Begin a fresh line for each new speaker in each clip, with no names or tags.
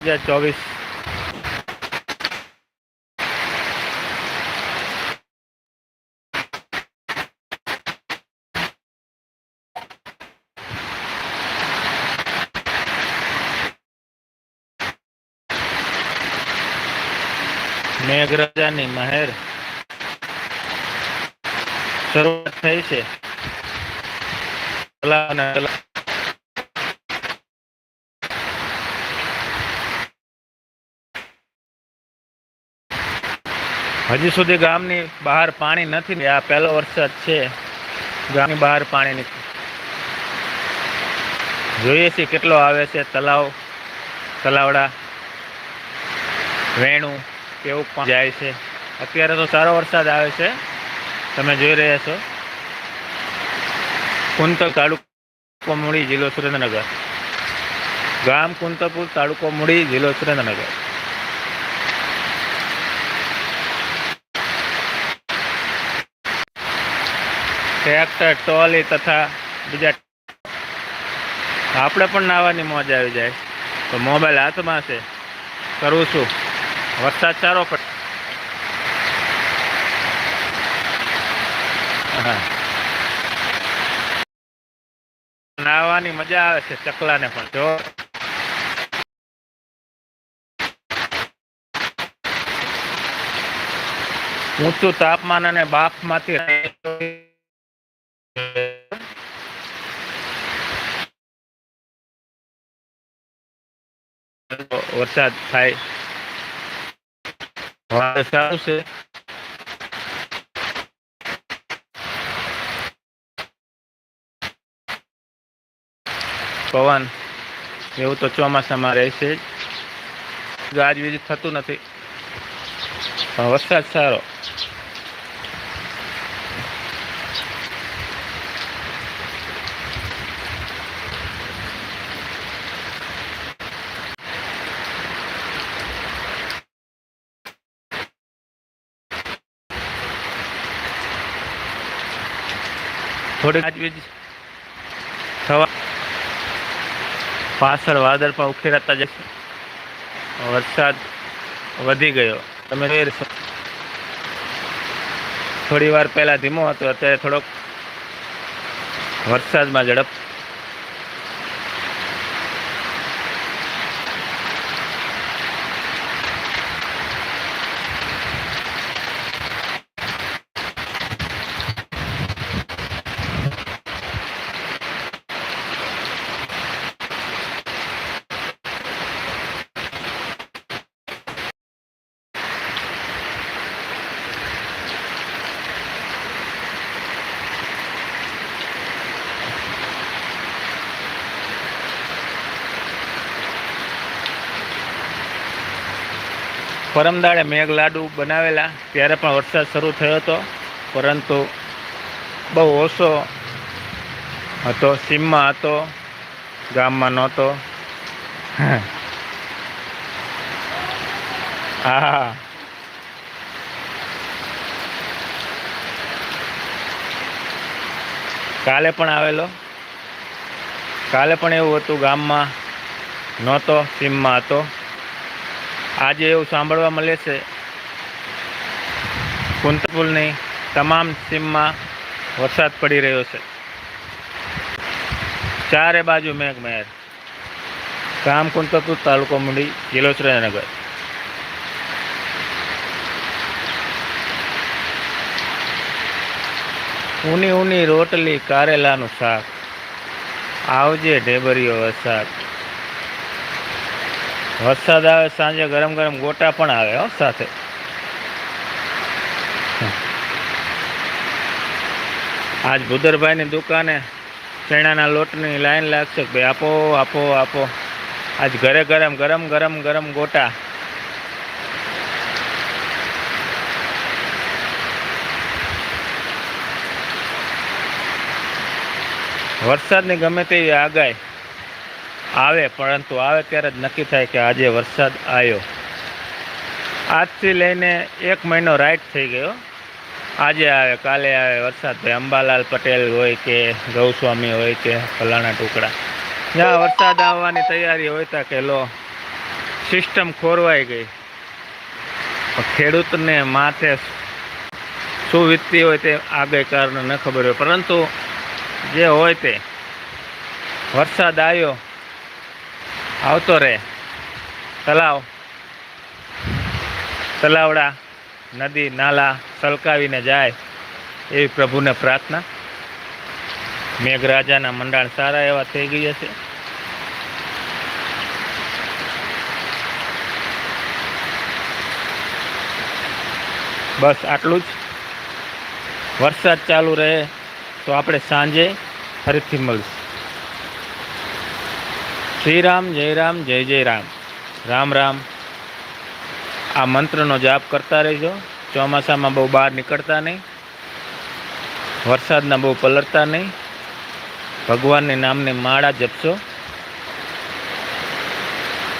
હજાર ચોવીસ. મેઘરાજાની મહેર શરૂઆત થઈ છે. કલા અને તલાવ હજી સુધી ગામની બહાર પાણી નથી આ પહેલો વરસાદ છે. ગામની બહાર પાણી નથી. જોઈએ છીએ કેટલો આવે છે તલાવ, તલાવડા, વેણું, કેવું પણ જાય છે. અત્યારે તો સારો વરસાદ આવે છે. તમે જોઈ રહ્યા છો. કુંતલ તાલુકો મૂડી જિલ્લો સુરેન્દ્રનગર. ગામ કુંતલપુર તાલુકો મૂડી જિલ્લો સુરેન્દ્રનગર. ટ્રેક્ટર, ટ્રોલી તથા બીજા આપણે પણ નાહવાની મોજ આવી જાય. તો મોબાઈલ હાથમાં છે. કરું છું. વરસાદ સારો પડે. નાહવાની મજા આવે છે ચકલાને પણ, જો. ઊંચું તાપમાન અને બાફમાંથી વરસાદ થાય. સારું છે. પવન, એવું તો ચોમાસામાં રહેશે જ. ગાજવીજ થતું નથી. વરસાદ સારો. થોડી ગાજવીજ થવા પાછળ વાદળ પણ ઉખેરાતા જશે વરસાદ વધી ગયો. તમે જોઈ થોડી વાર પહેલાં ધીમો હતો, અત્યારે થોડોક વરસાદમાં ઝડપ પરમદાડે મેઘ લાડુ બનાવેલા, ત્યારે પણ વરસાદ શરૂ થયો હતો. પરંતુ બહુ ઓછો હતો, સીમમાં હતો, ગામમાં નહોતો. હા કાલે પણ આવેલો. કાલે પણ એવું હતું, ગામમાં નહોતો, સીમમાં હતો. આજે એવું સાંભળવા મળે છે. કુંતપુલની તમામ સીમમાં વરસાદ પડી રહ્યો છે. ચારે બાજુ મેઘમહેર. ગામ કુંતપુર તાલુકો મુંડી જિલ્લો સુરેન્દ્રનગર ઊની ઊની રોટલી, કારેલાનું શાક. આવજે ઢેબરીઓ વરસાદ. વરસાદ આવે સાંજે ગરમ ગરમ ગોટા પણ આવે, હો, સાથે. આજ ભૂદરભાઈની દુકાને ચણાના લોટની લાઈન લાગશે ભાઈ આપો આપો આપો. આજ ઘરે ગરમ ગરમ ગરમ ગરમ ગોટા. વરસાદની ગમે તેવી આગાહી. આવે, પરંતુ આવે ત્યારે જ નક્કી થાય કે આજે વરસાદ આવ્યો. આજથી લઈને એક મહિનો રાઈટ થઈ ગયો. આજે આવે, કાલે આવે વરસાદ. ભાઈ અંબાલાલ પટેલ હોય કે ગૌસ્વામી હોય કે ફલાણા ટુકડા. જ્યાં વરસાદ આવવાની તૈયારી હોય ત્યાં કે લો સિસ્ટમ ખોરવાઈ ગઈ. ખેડૂતને માથે શું વીતતી હોય તે આગળકારને ન ખબર હોય. પરંતુ જે હોય તે, વરસાદ આવ્યો આવતો રહે. તલાવ. તલાવડા, નદી, નાલા સલકાવીને જાય એવી પ્રભુને પ્રાર્થના. મેઘરાજાના મંડાણ સારા એવા થઈ ગયા છે. બસ આટલું જ. વરસાદ ચાલુ રહે તો આપણે સાંજે ફરીથી મળીશું. શ્રી રામ જય રામ જય જય રામ રામ. રામ આ મંત્રનો જાપ કરતા રહેજો. ચોમાસામાં બહુ બહાર નીકળતા નહીં. વરસાદના બહુ પલળતા નહીં. ભગવાનની નામની માળા જપશો.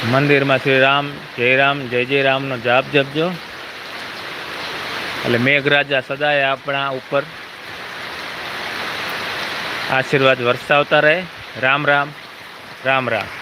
મંદિરમાં શ્રી રામ જય રામ જય જય રામનો જાપ જપજો. એટલે મેઘરાજા સદાય આપણા ઉપર આશીર્વાદ વરસાવતા રહે. રામ રામ. રામ રામ.